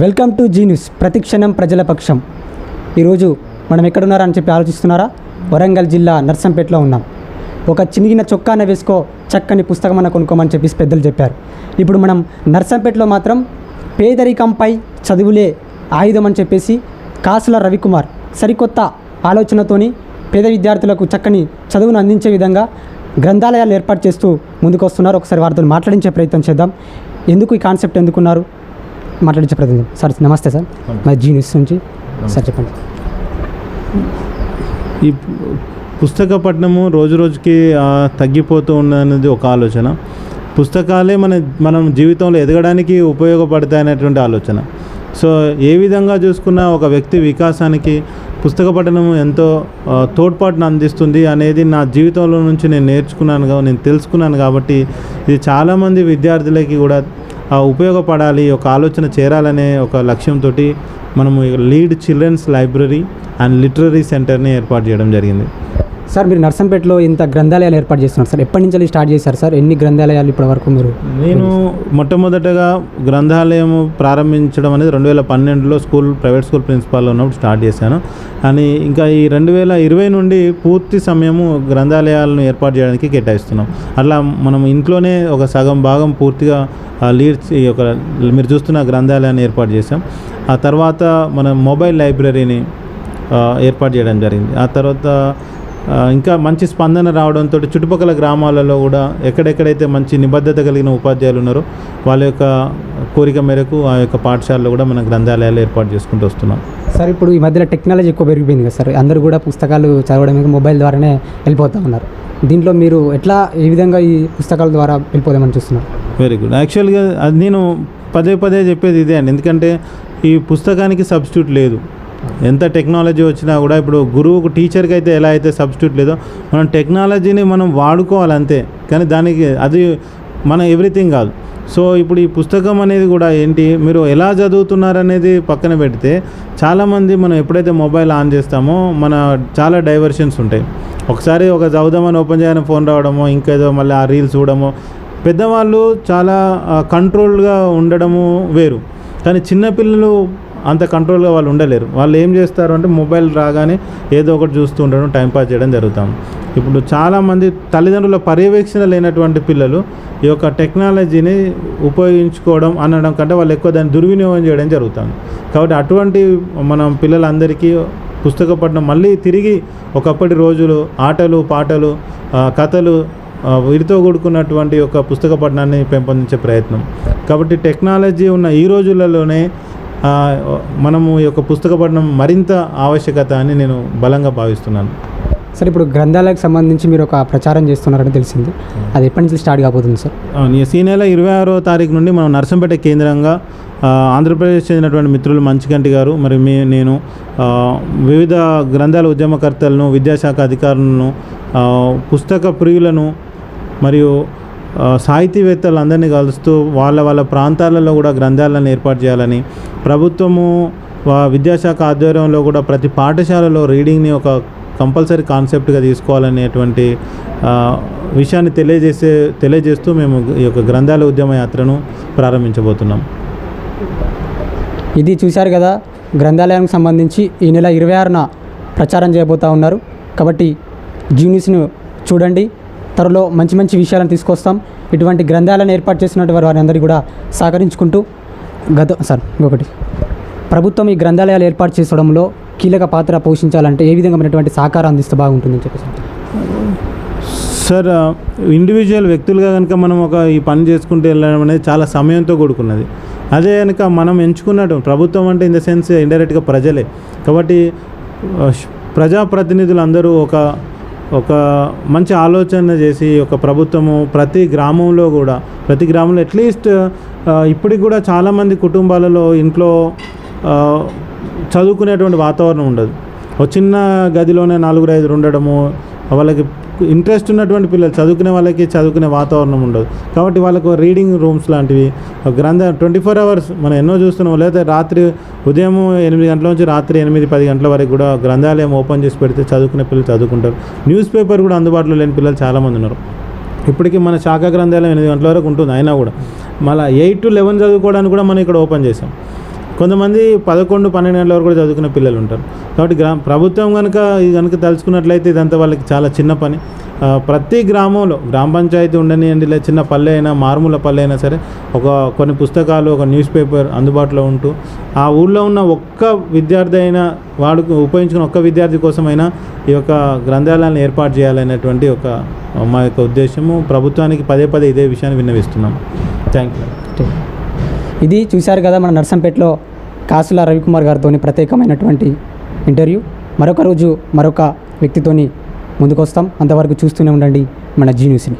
Welcome to G news. ప్రతిక్షణం ప్రజల పక్షం. ఈరోజు మనం ఎక్కడున్నారని చెప్పి ఆలోచిస్తున్నారా? వరంగల్ జిల్లా నర్సంపేటలో ఉన్నాం. ఒక చినిగిన చొక్కాన వేసుకో చక్కని పుస్తకం అన్న కొనుక్కోమని చెప్పేసి పెద్దలు చెప్పారు. ఇప్పుడు మనం నర్సంపేటలో మాత్రం పేదరికంపై చదువులే ఆయుధం అని చెప్పేసి కాసుల రవికుమార్ సరికొత్త ఆలోచనతోని పేద విద్యార్థులకు చక్కని చదువును అందించే విధంగా గ్రంథాలయాలు ఏర్పాటు చేస్తూ ముందుకు వస్తున్నారు ఒకసారి వారితో మాట్లాడించే ప్రయత్నం చేద్దాం. ఎందుకు ఈ కాన్సెప్ట్ ఎందుకున్నారు? మాట్లాడించే ప్రయత్నం సార్ నమస్తే సార్. మా జీ న్యూస్ నుంచి సార్ చెప్పండి. ఈ పుస్తక పఠనము రోజు రోజుకి తగ్గిపోతూ ఉన్నది ఒక ఆలోచన. పుస్తకాలే మన మనం జీవితంలో ఎదగడానికి ఉపయోగపడతాయి అనేటువంటి ఆలోచన. సో ఏ విధంగా చూసుకున్నా ఒక వ్యక్తి వికాసానికి పుస్తక పఠనం ఎంతో తోడ్పాటును అందిస్తుంది అనేది నా జీవితంలో నుంచి నేను నేర్చుకున్నాను నేను తెలుసుకున్నాను కాబట్టి ఇది చాలామంది విద్యార్థులకి కూడా ఉపయోగపడాలి ఒక ఆలోచన చేరాలనే ఒక లక్ష్యంతో మనము lead children's library and literary సెంటర్ని ఏర్పాటు చేయడం జరిగింది. సార్ మీరు నర్సంపేటలో ఇంత గ్రంథాలయాలు ఏర్పాటు చేస్తున్నారు సార్. ఎప్పటి నుంచి స్టార్ట్ చేశారు సార్? ఎన్ని గ్రంథాలయాలు ఇప్పటి వరకు మీరు నేను మొట్టమొదటగా గ్రంథాలయం ప్రారంభించడం అనేది రెండు వేల పన్నెండులో స్కూల్ ప్రైవేట్ స్కూల్ ప్రిన్సిపాల్ ఉన్నప్పుడు స్టార్ట్ చేశాను. అని ఇంకా ఈ రెండు వేల ఇరవై నుండి పూర్తి సమయము గ్రంథాలయాలను ఏర్పాటు చేయడానికి కేటాయిస్తున్నాం. అట్లా మనం ఇంట్లోనే ఒక సగం భాగం పూర్తిగా లీడ్స్ ఈ యొక్క మీరు చూస్తున్న గ్రంథాలయాన్ని ఏర్పాటు చేశాం. ఆ తర్వాత మన మొబైల్ లైబ్రరీని ఏర్పాటు చేయడం జరిగింది. ఆ తర్వాత ఇంకా మంచి స్పందన రావడంతో చుట్టుపక్కల గ్రామాలలో కూడా ఎక్కడెక్కడైతే మంచి నిబద్ధత కలిగిన ఉపాధ్యాయులు ఉన్నారో వాళ్ళ యొక్క కోరిక మేరకు ఆ యొక్క పాఠశాలలో కూడా మన గ్రంథాలయాలు ఏర్పాటు చేసుకుంటూ వస్తున్నాం. సార్ ఇప్పుడు ఈ మధ్యలో టెక్నాలజీ ఎక్కువ పెరిగిపోయింది కదా సార్. అందరూ కూడా పుస్తకాలు చదవడం మొబైల్ ద్వారానే వెళ్ళిపోతూ ఉన్నారు. దీంట్లో మీరు ఎట్లా ఏ విధంగా ఈ పుస్తకాల ద్వారా వెళ్ళిపోదామని చూస్తున్నారు? వెరీ గుడ్ యాక్చువల్గా అది నేను పదే పదే చెప్పేది ఇదే అండి. ఎందుకంటే ఈ పుస్తకానికి సబ్స్టిట్యూట్ లేదు. ఎంత టెక్నాలజీ వచ్చినా కూడా ఇప్పుడు గురువుకు టీచర్కి అయితే ఎలా అయితే సబ్స్టిట్యూట్ లేదో మనం టెక్నాలజీని మనం వాడుకోవాలి అంతే. కానీ దానికి అది మన ఎవ్రీథింగ్ కాదు. సో ఇప్పుడు ఈ పుస్తకం అనేది కూడా ఏంటి మీరు ఎలా చదువుతున్నారు అనేది పక్కన పెడితే చాలామంది మనం ఎప్పుడైతే మొబైల్ ఆన్ చేస్తామో మన చాలా డైవర్షన్స్ ఉంటాయి. ఒకసారి ఒక చదువుదామని ఓపెన్ చేయని ఫోన్ రావడమో ఇంకేదో మళ్ళీ ఆ రీల్స్ చూడడమో పెద్దవాళ్ళు చాలా కంట్రోల్గా ఉండడము వేరు. కానీ చిన్నపిల్లలు అంత కంట్రోల్గా వాళ్ళు ఉండలేరు. వాళ్ళు ఏం చేస్తారు అంటే మొబైల్ రాగానే ఏదో ఒకటి చూస్తూ ఉండడం టైంపాస్ చేయడం జరుగుతాం. ఇప్పుడు చాలామంది తల్లిదండ్రుల పర్యవేక్షణ లేనటువంటి పిల్లలు ఈ యొక్క టెక్నాలజీని ఉపయోగించుకోవడం అనడం కంటే వాళ్ళు ఎక్కువ దాన్ని దుర్వినియోగం చేయడం జరుగుతుంది కాబట్టి అటువంటి మనం పిల్లలందరికీ పుస్తక పఠనం మళ్ళీ తిరిగి ఒకప్పటి రోజులు ఆటలు పాటలు కథలు వీటితో కూడుకున్నటువంటి ఒక పుస్తక పఠనాన్ని పెంపొందించే ప్రయత్నం. కాబట్టి టెక్నాలజీ ఉన్న ఈ రోజులలోనే మనము ఈ యొక్క పుస్తక పఠనం మరింత ఆవశ్యకత అని నేను బలంగా భావిస్తున్నాను. సార్ ఇప్పుడు గ్రంథాలయాలకు సంబంధించి మీరు ఒక ప్రచారం చేస్తున్నారని తెలిసింది. అది ఎప్పటి నుంచి స్టార్ట్ కాబోతుంది సార్? అవును, ఈ నెల ఇరవై ఆరో తారీఖు నుండి మనం నర్సంపేట కేంద్రంగా ఆంధ్రప్రదేశ్ చెందినటువంటి మిత్రులు మంచికంటి గారు మరి మీ నేను వివిధ గ్రంథాల ఉద్యమకర్తలను విద్యాశాఖ అధికారులను పుస్తక ప్రియులను మరియు సాహితీవేత్తలందరినీ కలుస్తూ వాళ్ళ వాళ్ళ ప్రాంతాలలో కూడా గ్రంథాలను ఏర్పాటు చేయాలని ప్రభుత్వము విద్యాశాఖ ఆధ్వర్యంలో కూడా ప్రతి పాఠశాలలో రీడింగ్ని ఒక కంపల్సరీ కాన్సెప్ట్గా తీసుకోవాలనేటువంటి విషయాన్ని తెలియజేసే తెలియజేస్తూ మేము ఈ యొక్క గ్రంథాల ఉద్యమ యాత్రను ప్రారంభించబోతున్నాం. ఇది చూశారు కదా గ్రంథాలయానికి సంబంధించి ఈ నెల ఇరవై ఆరున ప్రచారం చేయబోతూ ఉన్నారు. కాబట్టి జీనియస్ను చూడండి త్వరలో మంచి మంచి విషయాలను తీసుకొస్తాం. ఇటువంటి గ్రంథాలను ఏర్పాటు చేసినటువంటి వారి వారందరికీ కూడా సహకరించుకుంటూ గత సార్ ఇంకొకటి. ప్రభుత్వం ఈ గ్రంథాలయాలు ఏర్పాటు చేసుకోవడంలో కీలక పాత్ర పోషించాలంటే ఏ విధంగా సహకారం అందిస్తే బాగుంటుందని చెప్పేసి సార్ ఇండివిజువల్ వ్యక్తులుగా కనుక మనం ఒక ఈ పని చేసుకుంటూ వెళ్ళడం అనేది చాలా సమయంతో కూడుకున్నది. అదే కనుక మనం ఎంచుకున్నట్టు ప్రభుత్వం అంటే ఇన్ ద సెన్స్ ఇండైరెక్ట్గా ప్రజలే. కాబట్టి ఆ, ప్రజాప్రతినిధులు అందరూ ఒక ఒక మంచి ఆలోచన చేసి ఒక ప్రభుత్వము ప్రతి గ్రామంలో కూడా ప్రతి గ్రామంలో అట్లీస్ట్ ఇప్పటికి కూడా చాలామంది కుటుంబాలలో ఇంట్లో చదువుకునేటువంటి వాతావరణం ఉండదు. ఒక చిన్న గదిలోనే నలుగురు ఐదుగురు ఉండడము వాళ్ళకి ఇంట్రెస్ట్ ఉన్నటువంటి పిల్లలు చదువుకునే వాళ్ళకి చదువుకునే వాతావరణం ఉండదు. కాబట్టి వాళ్ళకు రీడింగ్ రూమ్స్ లాంటివి గ్రంథ ట్వంటీ ఫోర్ అవర్స్ మనం ఎన్నో చూస్తున్నాం. లేకపోతే రాత్రి ఉదయం ఎనిమిది గంటల నుంచి రాత్రి ఎనిమిది పది గంటల వరకు కూడా గ్రంథాలయం ఓపెన్ చేసి పెడితే చదువుకునే పిల్లలు చదువుకుంటారు. న్యూస్ పేపర్ కూడా అందుబాటులో లేని పిల్లలు చాలామంది ఉన్నారు. ఇప్పటికీ మన శాఖ గ్రంథాలయం ఎనిమిది గంటల వరకు ఉంటుంది అయినా కూడా. మళ్ళీ ఎయిట్ టు లెవెన్ చదువుకోవడానికి కూడా మనం ఇక్కడ ఓపెన్ చేసాం. కొంతమంది పదకొండు పన్నెండు గంటల వరకు కూడా చదువుకునే పిల్లలు ఉంటారు. కాబట్టి గ్రా ప్రభుత్వం కనుక ఇది కనుక తలుచుకున్నట్లయితే ఇదంతా వాళ్ళకి చాలా చిన్న పని. ప్రతి గ్రామంలో గ్రామ పంచాయతీ ఉండనియండి లేదా చిన్న పల్లె అయినా మారుమూల పల్లె అయినా సరే ఒక కొన్ని పుస్తకాలు ఒక న్యూస్ పేపర్ అందుబాటులో ఉంటూ ఆ ఊళ్ళో ఉన్న ఒక్క విద్యార్థి అయినా వాడుకు ఉపయోగించుకున్న ఒక్క విద్యార్థి కోసమైనా ఈ యొక్క గ్రంథాలయాలను ఏర్పాటు చేయాలనేటువంటి ఒక మా యొక్క ఉద్దేశము. ప్రభుత్వానికి పదే పదే ఇదే విషయాన్ని విన్నవిస్తున్నాం థ్యాంక్ యూ ఇది చూశారు కదా మన నర్సంపేటలో కాసుల రవికుమార్ గారితో ప్రత్యేకమైనటువంటి ఇంటర్వ్యూ. మరొక రోజు మరొక వ్యక్తితోని ముందుకొస్తాం. అంతవరకు చూస్తూనే ఉండండి మన జీ న్యూస్ని